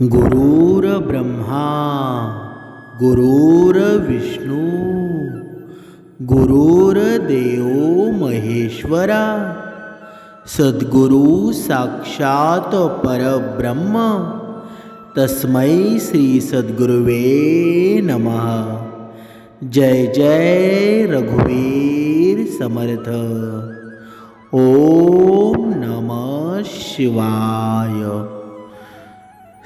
गुरुर्ब्रह्मा गुरुर्विष्णू गुरुर्देव महेश्वरा सद्गुरु साक्षात परब्रह्म तस्मै श्री सद्गुरुवे नमः। जय जय रघुवीर समर्थ। ओम नमः शिवाय।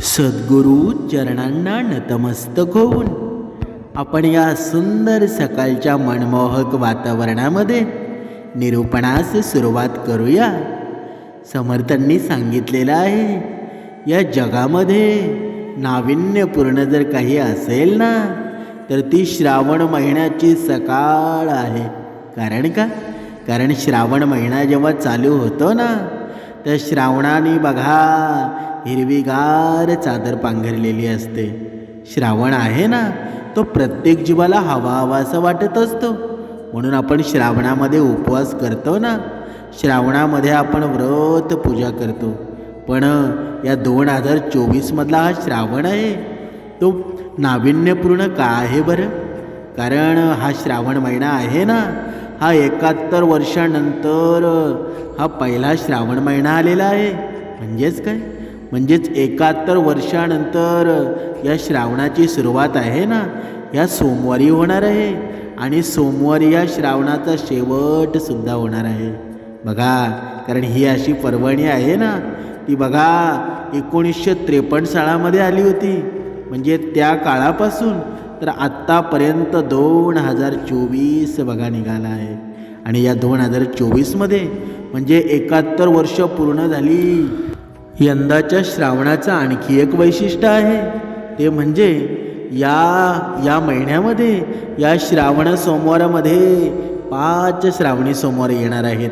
सद्गुरू चरणांना नतमस्तक होऊन आपण या सुंदर सकाळच्या मनमोहक वातावरणामध्ये निरूपणास सुरुवात करूया. समर्थांनी सांगितलेलं आहे या जगामध्ये नाविन्यपूर्ण जर काही असेल ना तर ती श्रावण महिन्याची सकाळ आहे. कारण का? कारण श्रावण महिना जेव्हा चालू होतो ना त्या श्रावणाने बघा हिरवीगार चादर पांघरलेली असते. श्रावण आहे ना तो प्रत्येक जीवाला हवा हवा असं वाटत असतो. म्हणून आपण श्रावणामध्ये उपवास करतो ना. श्रावणामध्ये आपण व्रत पूजा करतो. पण या दोन हजार चोवीसमधला हा श्रावण आहे. तो नाविन्यपूर्ण का आहे बरं? कारण हा श्रावण महिना आहे ना हा एकाहत्तर वर्षानंतर हा पहिला श्रावण महिना आलेला आहे. म्हणजेच काय? म्हणजेच एकाहत्तर वर्षानंतर या श्रावणाची सुरुवात आहे ना? या सोमवारी होणार आहे आणि सोमवारी या श्रावणाचा शेवटसुद्धा होणार आहे. बघा कारण ही अशी पर्वणी आहे ना ती बघा एकोणीसशे त्रेपन्न सालामध्ये आली होती. म्हणजे त्या काळापासून तर आत्तापर्यंत दोन हजार चोवीस बघा निघाला आहे. आणि या दोन हजार चोवीसमध्ये म्हणजे एकाहत्तर वर्ष पूर्ण झाली. यंदाच्या श्रावणाचं आणखी एक वैशिष्ट्य आहे. ते म्हणजे या या महिन्यामध्ये या श्रावण सोमवारामध्ये पाच श्रावणी सोमवार येणार आहेत.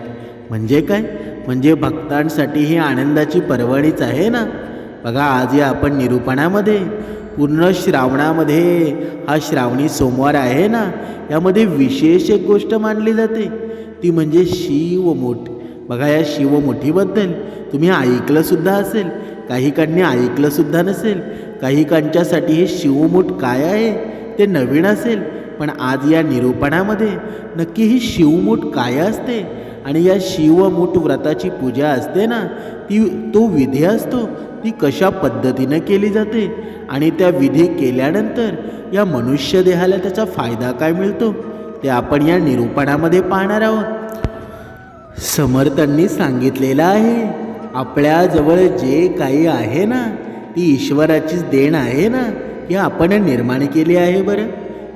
म्हणजे काय? म्हणजे भक्तांसाठी ही आनंदाची पर्वणीच आहे ना? बघा आज या आपण निरूपणामध्ये पूर्ण श्रावणामध्ये हा श्रावणी सोमवार आहे ना यामध्ये विशेष एक गोष्ट मानली जाते. ती म्हणजे शिवमोठ. बघा या शिवमोठीबद्दल. तुम्ही ऐकलंसुद्धा असेल काही कांनी ऐकलंसुद्धा नसेल काही कांच्यासाठी हे शिवमोठ काय आहे ते नवीन असेल पण आज या निरूपणामध्ये नक्की ही शिवमूठ काय असते आणि या शिवमूठ व्रताची पूजा असते ना ती तो विधी असतो ती कशा पद्धतीनं केली जाते? आणि त्या विधी केल्यानंतर या मनुष्य देहाला त्याचा फायदा काय मिळतो? ते आपण या निरूपणामध्ये पाहणार आहोत. समर्थांनी सांगितलेलं आहे आपल्याजवळ जे काही आहे ना ती ईश्वराचीच देण आहे ना ही आपण निर्माण केली आहे बरं.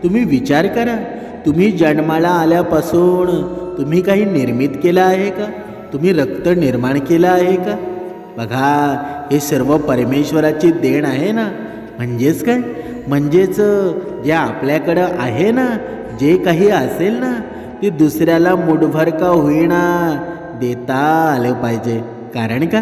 तुम्ही विचार करा तुम्ही जन्माला आल्यापासून तुम्ही काही निर्मित केलं आहे का? तुम्ही रक्त निर्माण केलं आहे का? बघा हे सर्व परमेश्वराची देण आहे ना? म्हणजेच काय? म्हणजेच जे आपल्याकडं आहे ना जे काही असेल ना ते दुसऱ्याला मुठभर का होईना देता आलं पाहिजे. कारण का?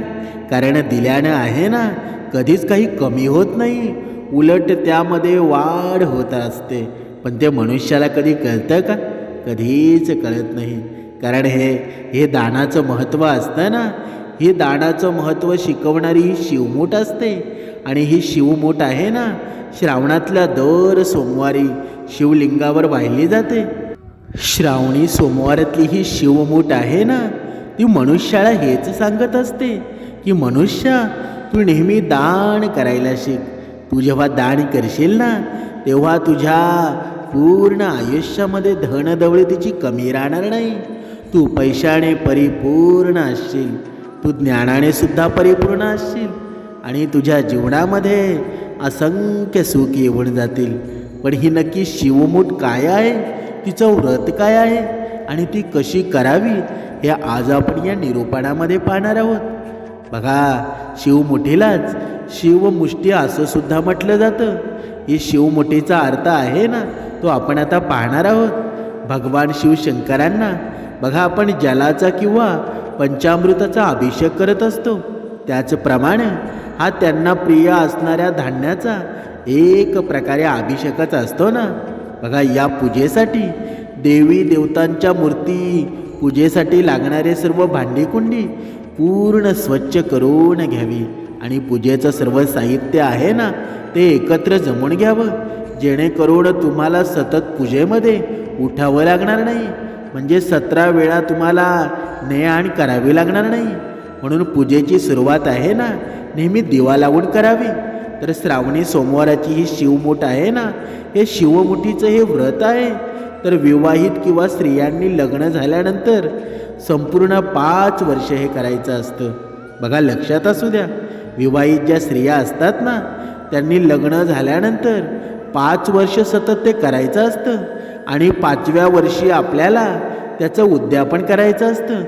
कारण दिल्यानं आहे ना कधीच काही कमी होत नाही. उलट त्यामध्ये वाढ होत असते. पण ते मनुष्याला कधी कळतं का? कधीच कळत नाही. कारण हे हे दानाचं महत्त्व असतं ना? हे दानाचं महत्त्व शिकवणारी ही शिवमूठ असते. आणि ही शिवमूठ आहे ना? श्रावणातल्या दर सोमवारी शिवलिंगावर वाहिली जाते. श्रावणी सोमवारातली ही शिवमूठ आहे ना? ती मनुष्याला हेच सांगत असते की मनुष्य तू नेहमी दान करायला शिक. तू जेव्हा दान करशील ना तेव्हा तुझ्या पूर्ण आयुष्यामध्ये धनदौलतीची कमी राहणार नाही. तू पैशाने परिपूर्ण असशील. तू ज्ञानाने सुद्धा परिपूर्ण असशील. आणि तुझ्या जीवनामध्ये असंख्य सुख येऊन जातील. पण ही नक्की शिवमूठ काय आहे? तिचं व्रत काय आहे? आणि ती कशी करावी? हे आज आपण या निरूपणामध्ये पाहणार आहोत. बघा शिवमुठीलाच शिवमुष्टी असं सुद्धा म्हटलं जातं. ही शिवमुठीचा अर्थ आहे ना तो आपण आता पाहणार आहोत. भगवान शिवशंकरांना बघा आपण जलाचा किंवा पंचामृताचा अभिषेक करत असतो. त्याचप्रमाणे हा त्यांना प्रिय असणाऱ्या धान्याचा एक प्रकारे अभिषेकच असतो ना. बघा या पूजेसाठी देवी देवतांच्या मूर्ती पूजेसाठी लागणारे सर्व भांडीकुंडी पूर्ण स्वच्छ करून घ्यावी. आणि पूजेचं सर्व साहित्य आहे ना ते एकत्र जमून घ्यावं. जेणेकरून तुम्हाला सतत पूजेमध्ये उठावं लागणार नाही. म्हणजे सतरा वेळा तुम्हाला ने आण करावी लागणार नाही. म्हणून पूजेची सुरुवात आहे ना नेहमी दिवा लावून करावी. तर श्रावणी सोमवाराची ही शिवमूठ आहे ना हे शिवमुठीचं हे व्रत आहे. तर विवाहित किंवा स्त्रियांनी लग्न झाल्यानंतर संपूर्ण पाच वर्ष हे करायचं असतं. बघा लक्षात असू द्या. विवाहित ज्या स्त्रिया असतात ना त्यांनी लग्न झाल्यानंतर पाच वर्ष सतत ते करायचं असतं आणि पाचव्या वर्षी आपल्याला त्याचं उद्यापन करायचं असतं.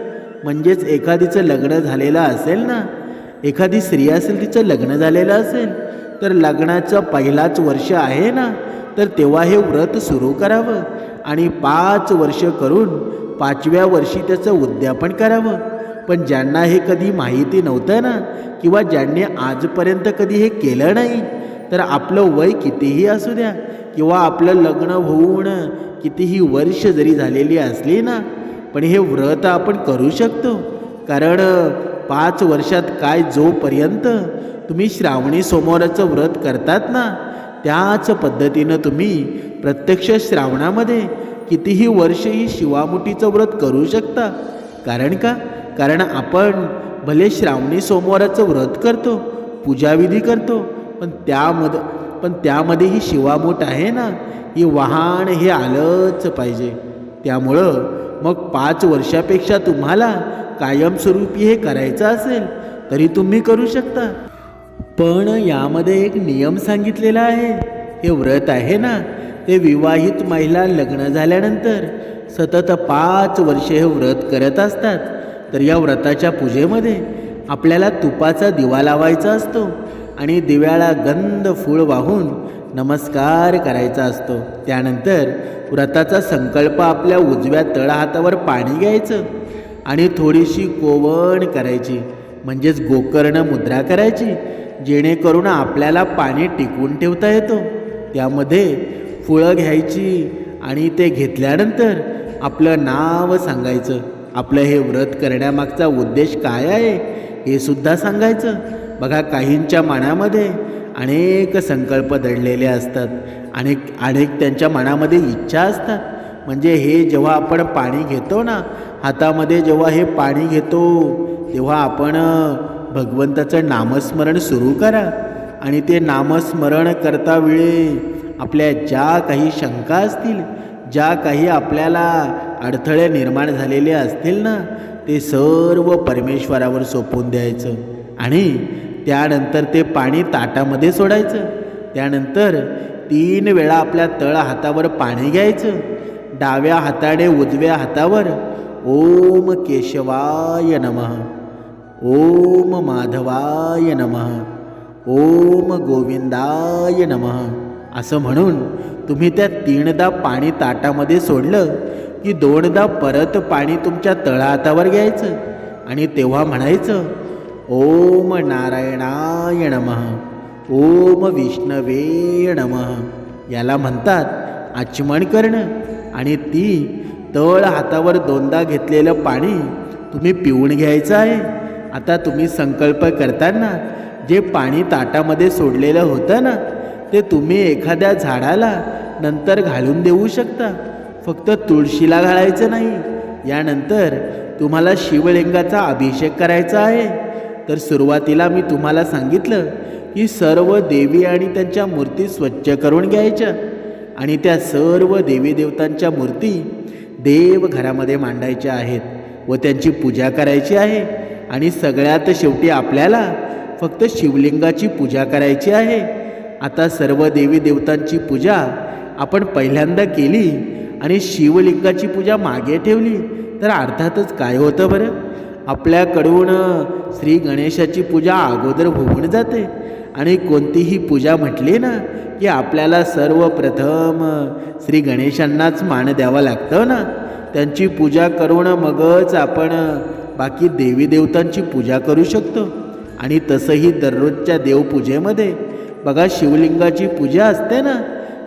म्हणजेच एखादीचं लग्न झालेलं असेल ना एखादी स्त्री असेल तिचं लग्न झालेलं असेल तर लग्नाचं पहिलाच वर्ष आहे ना तर तेव्हा हे व्रत सुरू करावं आणि पाच वर्ष करून पाचव्या वर्षी त्याचं उद्यापन करावं. पण ज्यांना हे कधी माहिती नव्हतं ना किंवा ज्यांनी आजपर्यंत कधी हे केलं नाही तर आपलं वय कितीही असू द्या किंवा आपलं लग्न होऊन कितीही वर्ष जरी झालेली असली ना पण हे व्रत आपण करू शकतो. कारण पाच वर्षात काय जोपर्यंत तुम्ही श्रावणी सोमवाराचं व्रत करतात ना त्याच पद्धतीनं तुम्ही प्रत्यक्ष श्रावणामध्ये कितीही वर्ष ही शिवामुठीचं व्रत करू शकता. कारण का? कारण आपण भले श्रावणी सोमवाराचं व्रत करतो पूजाविधी करतो पण त्यामध्ये पण त्यामध्ये ही शिवामोठ आहे ना? ही वाहन हे आलंच पाहिजे. त्यामुळं मग पाच वर्षापेक्षा तुम्हाला कायमस्वरूपी हे करायचं असेल तरी तुम्ही करू शकता. पण यामध्ये एक नियम सांगितलेला आहे. हे व्रत आहे ना? ते विवाहित महिला लग्न झाल्यानंतर सतत पाच वर्षे हे व्रत करत असतात. तर या व्रताच्या पूजेमध्ये आपल्याला तुपाचा दिवा लावायचा असतो आणि दिव्याला गंध फूळ वाहून नमस्कार करायचा असतो. त्यानंतर व्रताचा संकल्प आपल्या उजव्या तळहातावर पाणी घ्यायचं आणि थोडीशी कोवण करायची म्हणजेच गोकर्ण मुद्रा करायची जेणेकरून आपल्याला पाणी टिकवून ठेवता येतो. त्यामध्ये फुळं घ्यायची आणि ते घेतल्यानंतर आपलं नाव सांगायचं. आपलं हे व्रत करण्यामागचा उद्देश काय आहे हे सुद्धा सांगायचं. बघा काहींच्या मनामध्ये अनेक संकल्प दडलेले असतात. अनेक अनेक त्यांच्या मनामध्ये इच्छा असतात. म्हणजे हे जेव्हा आपण पाणी घेतो ना हातामध्ये जेव्हा हे पाणी घेतो तेव्हा आपण भगवंताचं नामस्मरण सुरू करा. आणि ते नामस्मरण करता वेळी आपल्या ज्या काही शंका असतील ज्या काही आपल्याला अडथळे निर्माण झालेले असतील ना ते सर्व परमेश्वरावर सोपवून द्यायचं. आणि त्यानंतर ते पाणी ताटामध्ये सोडायचं. त्यानंतर तीन वेळा आपल्या तळ हातावर पाणी घ्यायचं. डाव्या हाताने उजव्या हातावर. ओम केशवाय नमः. ओम माधवाय नमः. ओम गोविंदाय नमः. असं म्हणून तुम्ही त्या तीनदा पाणी ताटामध्ये सोडलं की दोनदा परत पाणी तुमच्या तळहातावर घ्यायचं आणि तेव्हा म्हणायचं ओम नारायणाय नम ओम विष्णवे नमः. याला म्हणतात आचमन करणं. आणि ती तळ हातावर दोनदा घेतलेलं पाणी तुम्ही पिऊन घ्यायचं आहे. आता तुम्ही संकल्प करताना जे पाणी ताटामध्ये सोडलेलं होतं ना ते तुम्ही एखाद्या झाडाला नंतर घालून देऊ शकता. फक्त तुळशीला घालायचं नाही. यानंतर तुम्हाला शिवलिंगाचा अभिषेक करायचा आहे. तर सुरुवातीला मी तुम्हाला सांगितलं की सर्व देवी आणि त्यांच्या मूर्ती स्वच्छ करून घ्यायच्या. आणि त्या सर्व देवी देवतांच्या मूर्ती देवघरामध्ये मांडायच्या आहेत व त्यांची पूजा करायची आहे. आणि सगळ्यात शेवटी आपल्याला फक्त शिवलिंगाची पूजा करायची आहे. आता सर्व देवी देवतांची पूजा आपण पहिल्यांदा केली आणि शिवलिंगाची पूजा मागे ठेवली. तर अर्थातच काय होतं बरं? आपल्याकडून श्री गणेशाची पूजा अगोदर होऊन जाते. आणि कोणतीही पूजा म्हटली ना की आपल्याला सर्वप्रथम श्री गणेशांनाच मान द्यावा लागतं ना. त्यांची पूजा करून मगच आपण बाकी देवी देवतांची पूजा करू शकतो. आणि तसंही दररोजच्या देवपूजेमध्ये. बघा शिवलिंगाची पूजा असते ना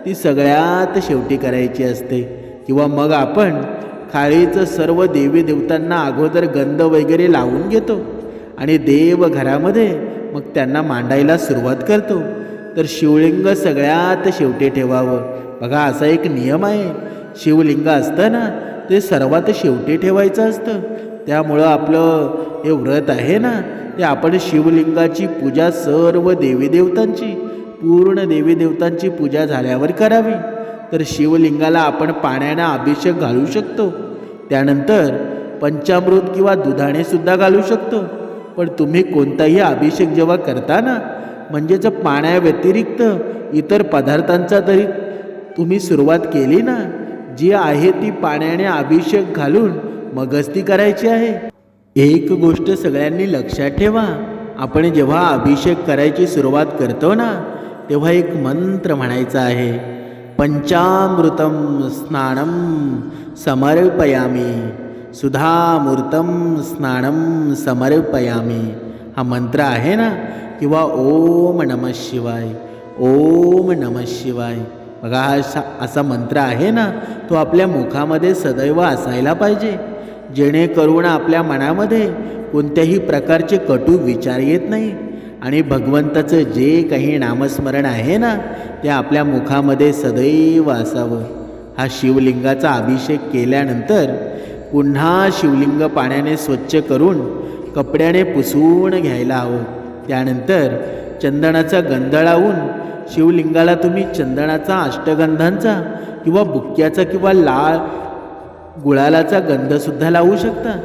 ती सगळ्यात शेवटी करायची असते. किंवा मग आपण खाळीचं सर्व देवी देवतांना अगोदर गंध वगैरे लावून घेतो. आणि देव घरामध्ये मग त्यांना मांडायला सुरुवात करतो. तर शिवलिंग सगळ्यात शेवटी ठेवावं. बघा असा एक नियम आहे. शिवलिंग असतं ना ते सर्वात शेवटी ठेवायचं असतं. त्यामुळं आपलं हे व्रत आहे ना ते आपण शिवलिंगाची पूजा सर्व देवीदेवतांची पूर्ण देवीदेवतांची पूजा झाल्यावर करावी. तर शिवलिंगाला आपण पाण्याने अभिषेक घालू शकतो. त्यानंतर पंचामृत किंवा दुधाने सुद्धा घालू शकतो. पण तुम्ही कोणताही अभिषेक जेव्हा करता ना म्हणजेच पाण्याव्यतिरिक्त इतर पदार्थांचा तरी तुम्ही सुरुवात केली ना जी आहे ती पाण्याने अभिषेक घालून मगच ती करायची आहे. एक गोष्ट सगळ्यांनी लक्षात ठेवा आपण जेव्हा अभिषेक करायची सुरुवात करतो ना तेव्हा एक मंत्र म्हणायचा आहे. पंचामृतम स्नानम समर्पयामी। सुधामूर्तं स्नानम समर्पयामी। हा मंत्र आहे ना? किंवा ओम नम शिवाय ओम नम शिवाय. बघा हा असा मंत्र आहे ना तो आपल्या मुखामध्ये सदैव असायला पाहिजे. जेणेकरून आपल्या मनामध्ये कोणत्याही प्रकारचे कटू विचार येत नाही. आणि भगवंताचं जे काही नामस्मरण आहे ना ते आपल्या मुखामध्ये सदैव असावं. हा शिवलिंगाचा अभिषेक केल्यानंतर पुन्हा शिवलिंग पाण्याने स्वच्छ करून कपड्याने पुसून घ्यायला हवं. त्यानंतर चंदनाचा गंध लावून शिवलिंगाला तुम्ही चंदनाचा अष्टगंधांचा किंवा बुक्क्याचा किंवा लाळ गुळालाचा गंधसुद्धा लावू शकता.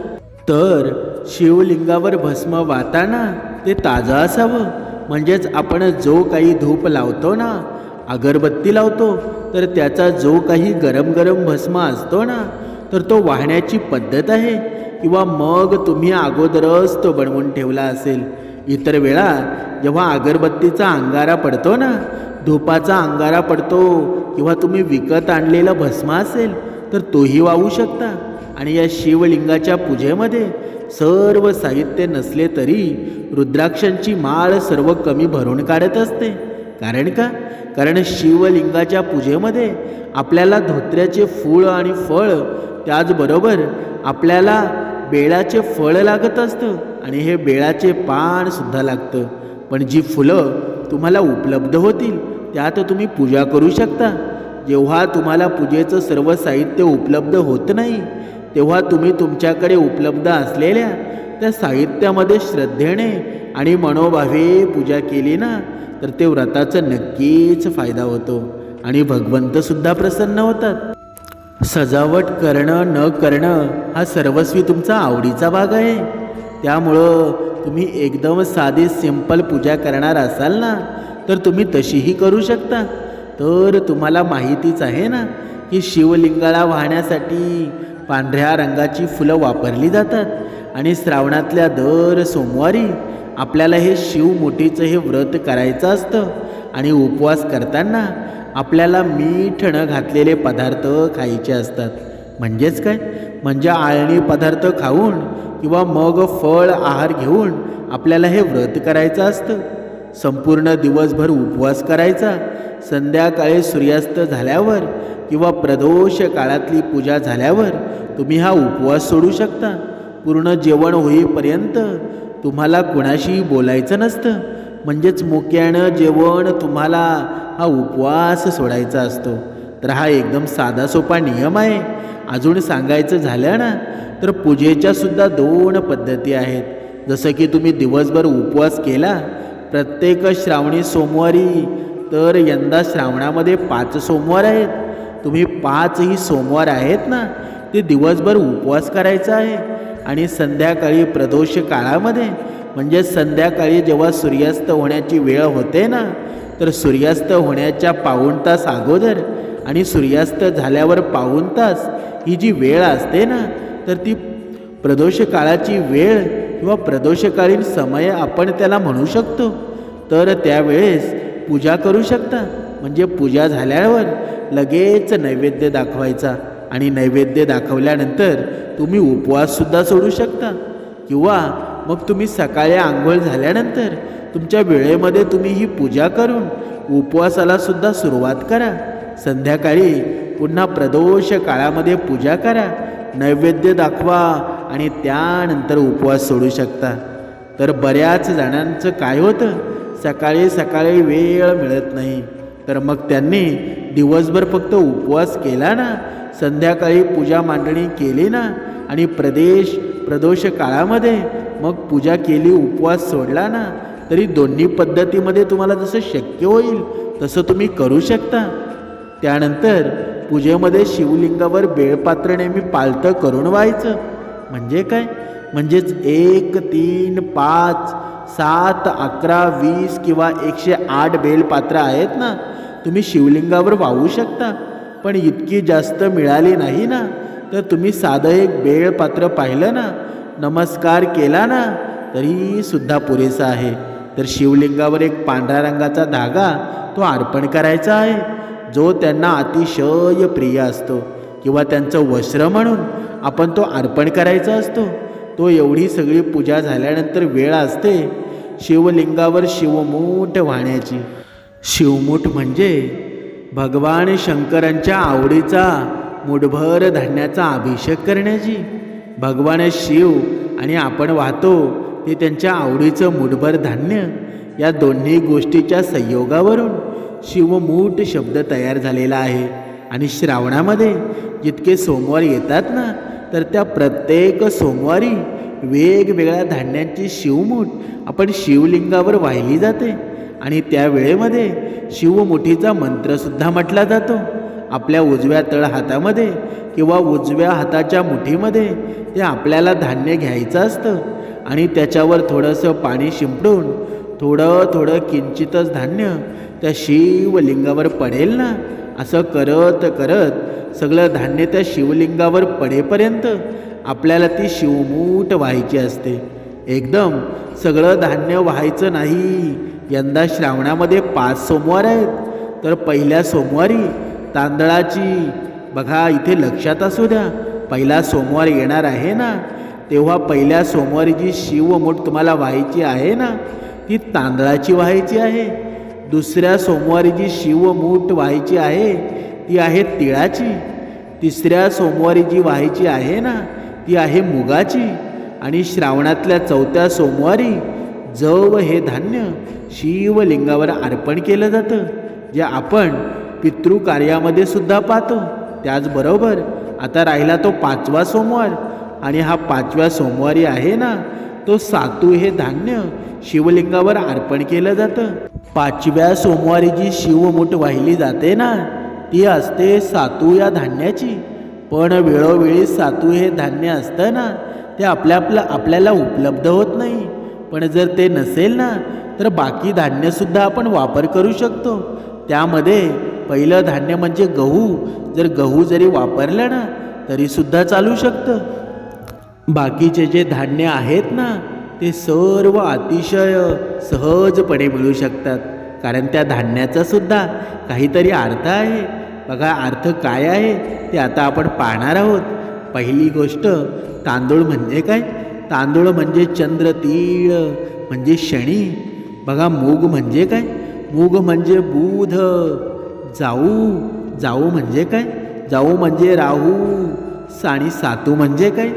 तर शिवलिंगावर भस्म वाहताना ते ताजं असावं. म्हणजेच आपण जो काही धूप लावतो ना अगरबत्ती लावतो तर त्याचा जो काही गरम गरम भस्म असतो ना तर तो वाहण्याची पद्धत आहे. किंवा मग तुम्ही अगोदरच तो बनवून ठेवला असेल. इतर वेळा जेव्हा अगरबत्तीचा अंगारा पडतो ना धुपाचा अंगारा पडतो किंवा तुम्ही विकत आणलेला भस्म असेल तर तोही वाहू शकता. आणि या शिवलिंगाच्या पूजेमध्ये सर्व साहित्य नसले तरी रुद्राक्षांची माळ सर्व कमी भरून काढत असते. कारण का? कारण शिवलिंगाच्या पूजेमध्ये आपल्याला धोत्र्याचे फूळ आणि फळ त्याचबरोबर आपल्याला बेळाचे फळ लागत असतं आणि हे बेळाचे पानसुद्धा लागतं. पण जी फुलं तुम्हाला उपलब्ध होतील त्यात तुम्ही पूजा करू शकता. जेव्हा तुम्हाला पूजेचं सर्व साहित्य उपलब्ध होत नाही तेव्हा तुम्ही तुमच्याकडे उपलब्ध असलेल्या त्या साहित्यामध्ये श्रद्धेने आणि मनोभावे पूजा केली ना तर ते व्रताचा नक्कीच फायदा होतो. आणि भगवंतसुद्धा प्रसन्न होतात. सजावट करणं न करणं हा सर्वस्वी तुमचा आवडीचा भाग आहे. त्यामुळं तुम्ही एकदम साधी सिंपल पूजा करणार असाल ना तर तुम्ही तशीही करू शकता. तर तुम्हाला माहितीच आहे ना की शिवलिंगाला वाहण्यासाठी पांढऱ्या रंगाची फुलं वापरली जातात. आणि श्रावणातल्या दर सोमवारी आपल्याला हे शिवमुठीचं हे व्रत करायचं असतं. आणि उपवास करताना आपल्याला मीठ न घातलेले पदार्थ खायचे असतात. म्हणजेच काय? म्हणजे आळणी पदार्थ खाऊन किंवा मग फळ आहार घेऊन आपल्याला हे व्रत करायचं असतं. संपूर्ण दिवसभर उपवास करायचा? संध्याकाळी सूर्यास्त झाल्यावर किंवा प्रदोष काळातली पूजा झाल्यावर तुम्ही हा उपवास सोडू शकता. पूर्ण जेवण होईपर्यंत तुम्हाला कुणाशीही बोलायचं नसतं. म्हणजेच मुक्यानं जेवण तुम्हाला हा उपवास सोडायचा असतो. तर हा एकदम साधा सोपा नियम आहे. अजून सांगायचं झालं ना तर पूजेच्या सुद्धा दोन पद्धती आहेत. जसं की तुम्ही दिवसभर उपवास केला प्रत्येक श्रावणी सोमवारी तर यंदा श्रावणामध्ये पाच सोमवार आहेत. तुम्ही पाचही सोमवार आहेत ना ते दिवसभर उपवास करायचा आहे. आणि संध्याकाळी प्रदोष काळामध्ये म्हणजे संध्याकाळी जेव्हा सूर्यास्त होण्याची वेळ होते ना तर सूर्यास्त होण्याच्या पाऊण तास अगोदर आणि सूर्यास्त झाल्यावर पाऊण तास ही जी वेळ असते ना तर ती प्रदोष काळाची वेळ किंवा प्रदोषकालीन समय आपण त्याला म्हणू शकतो. तर त्यावेळेस पूजा करू शकता. म्हणजे पूजा झाल्यावर लगेच नैवेद्य दाखवायचा. आणि नैवेद्य दाखवल्यानंतर तुम्ही उपवाससुद्धा सोडू शकता. किंवा मग तुम्ही सकाळी आंघोळ झाल्यानंतर तुमच्या वेळेमध्ये तुम्ही ही पूजा करून उपवासाला सुद्धा सुरुवात करा. संध्याकाळी पुन्हा प्रदोष काळामध्ये पूजा करा. नैवेद्य दाखवा. आणि त्यानंतर उपवास सोडू शकता. तर बऱ्याच जणांचं काय होतं? सकाळी सकाळी वेळ मिळत नाही. तर मग त्यांनी दिवसभर फक्त उपवास केला ना? संध्याकाळी पूजा मांडणी केली ना? आणि प्रदेश प्रदोष काळामध्ये मग पूजा केली उपवास सोडला ना? तरी दोन्ही पद्धतीमध्ये तुम्हाला जसं शक्य होईल तसं तुम्ही करू शकता. त्यानंतर पूजेमध्ये शिवलिंगावर बेळपात्र नेहमी पालतं करून व्हायचं. म्हणजे काय? म्हणजेच एक तीन पाच सात अकरा वीस किंवा एकशे आठ बेलपात्र आहेत ना? तुम्ही शिवलिंगावर वाहू शकता. पण इतकी जास्त मिळाली नाही ना? तर तुम्ही साधं एक बेळपात्र पाहिलं ना? नमस्कार केला ना? तरी सुद्धा पुरेसा आहे. तर शिवलिंगावर एक पांढऱ्या रंगाचा धागा तो अर्पण करायचा आहे. जो त्यांना अतिशय प्रिय असतो किंवा त्यांचं वस्त्र म्हणून आपण तो अर्पण करायचा असतो. तो एवढी सगळी पूजा झाल्यानंतर वेळ असते. शिवलिंगावर शिवमूठ वाहण्याची. शिवमूठ म्हणजे भगवान शंकरांच्या आवडीचा मुठभर धान्याचा अभिषेक करण्याची. भगवान शिव आणि आपण वाहतो ते त्यांच्या आवडीचं मुठभर धान्य या दोन्ही गोष्टीच्या संयोगावरून शिवमूठ शब्द तयार झालेला आहे. आणि श्रावणामध्ये जितके सोमवार येतात ना तर त्या प्रत्येक सोमवारी वेगवेगळ्या धान्यांची शिवमूठ आपण शिवलिंगावर वाहिली जाते. आणि त्या वेळेमध्ये शिवमुठीचा मंत्रसुद्धा म्हटला जातो. आपल्या उजव्या तळ हातामध्ये किंवा उजव्या हाताच्या मुठीमध्ये ते आपल्याला धान्य घ्यायचं असतं. आणि त्याच्यावर थोडंसं पाणी शिंपडून थोडं थोडं किंचितच धान्य त्या शिवलिंगावर पडेल ना असं करत करत सगळं धान्य त्या शिवलिंगावर पडेपर्यंत आपल्याला ती शिवमूठ व्हायची असते. एकदम सगळं धान्य व्हायचं नाही. यंदा श्रावणामध्ये पाच सोमवार आहेत. तर पहिल्या सोमवारी तांदळाची बघा इथे लक्षात असू द्या पहिला सोमवार येणार आहे ना? तेव्हा पहिल्या सोमवारी जी शिवमूठ तुम्हाला व्हायची आहे ना ती तांदळाची व्हायची आहे. दुसऱ्या सोमवारी जी शिवमूठ व्हायची आहे ती आहे तिळाची. तिसऱ्या सोमवारी जी व्हायची आहे ना ती आहे मुगाची. आणि श्रावणातल्या चौथ्या सोमवारी जव हे धान्य शिवलिंगावर अर्पण केलं जातं जे आपण पितृकार्यामध्ये सुद्धा पाहतो. त्याचबरोबर आता राहिला तो पाचवा सोमवार. आणि हा पाचव्या सोमवारी आहे ना तो सातू हे धान्य शिवलिंगावर अर्पण केलं जातं. पाचव्या सोमवारी जी शिवमूठ वाहिली जाते ना ती असते सातू या धान्याची. पण वेळोवेळी सातू हे धान्य असतं ना ते आपल्या आपल्या आपल्याला उपलब्ध होत नाही. पण जर ते नसेल ना तर बाकी धान्यसुद्धा आपण वापर करू शकतो. त्यामध्ये पहिलं धान्य म्हणजे गहू. जर गहू जरी वापरलं ना तरीसुद्धा चालू शकतं. बाकीचे जे धान्य आहेत ना ते सर्व अतिशय सहजपणे मिळू शकतात. कारण त्या धान्याचा सुद्धा काहीतरी अर्थ आहे. बघा अर्थ काय आहे ते आता आपण पाहणार आहोत. पहिली गोष्ट तांदूळ म्हणजे काय? तांदूळ म्हणजे चंद्र तीळ म्हणजे शनी. बघा मूग म्हणजे काय? मूग म्हणजे बुध. जाऊ जाऊ म्हणजे काय? जाऊ म्हणजे राहू. आणि सातू म्हणजे काय?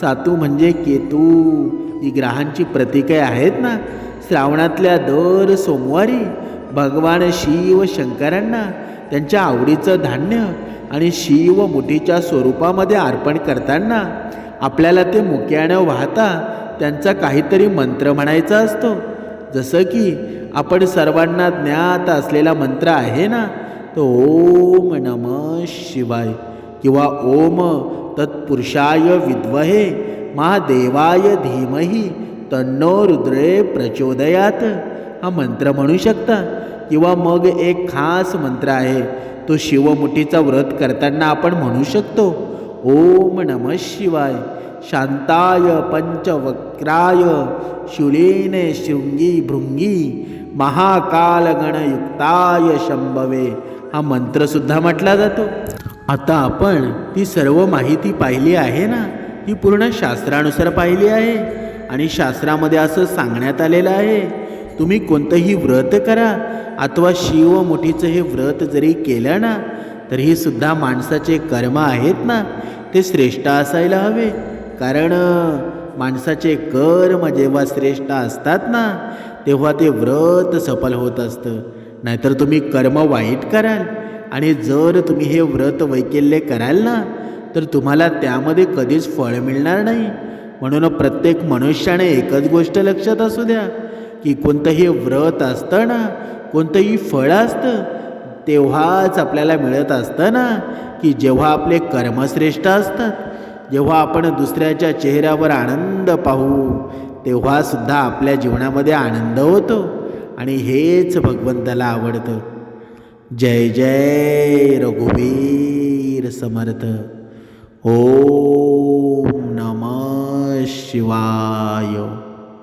सातू म्हणजे केतू. ही ग्रहांची प्रतीके आहेत ना. श्रावणातल्या दर सोमवारी भगवान शिव शंकरांना त्यांच्या आवडीचं धान्य आणि शिव मुठीच्या स्वरूपामध्ये अर्पण करताना आपल्याला ते मुक्यानं वाहता त्यांचा काहीतरी मंत्र म्हणायचा असतो. जसं की आपण सर्वांना ज्ञात असलेला मंत्र आहे ना तो ओम नम शिवाय. किंवा ओम तत्पुरुषाय विद्वहे महादेवाय धीमही तन्नो रुद्रे प्रचोदयात. हा मंत्र म्हणू शकता? किंवा मग एक खास मंत्र आहे तो शिवमुठीचा व्रत करताना आपण म्हणू शकतो. ओम नम शिवाय. शांताय पंचवक्राय शूलेने शृंगी भृंगी महाकालगणयुक्ताय शंभवे. हा मंत्रसुद्धा म्हटला जातो. आता आपण ती सर्व माहिती पाहिली आहे ना ती पूर्ण शास्त्रानुसार पाहिली आहे. आणि शास्त्रामध्ये असं सांगण्यात आलेलं आहे तुम्ही कोणतंही व्रत करा अथवा शिव मुठीचं हे व्रत जरी केलं ना तरीही सुद्धा माणसाचे कर्म आहेत ना ते श्रेष्ठ असायला हवे. कारण माणसाचे कर्म जेव्हा श्रेष्ठ असतात ना तेव्हा ते व्रत सफल होत असतं. नाहीतर तुम्ही कर्म वाईट कराल. आणि जर तुम्ही हे व्रत वैकल्य कराल ना तर तुम्हाला त्यामध्ये कधीच फळ मिळणार नाही. म्हणून प्रत्येक मनुष्याने एकच गोष्ट लक्षात असू द्या की कोणतंही व्रत असतं ना कोणतंही फळ असतं तेव्हाच आपल्याला मिळत असतं ना की जेव्हा आपले कर्मश्रेष्ठ असतात जेव्हा आपण दुसऱ्याच्या चेहऱ्यावर आनंद पाहू तेव्हासुद्धा आपल्या जीवनामध्ये आनंद होतो. आणि हेच भगवंताला आवडतं. जय जय रघुवीर समर्थ। ओम नम शिवाय।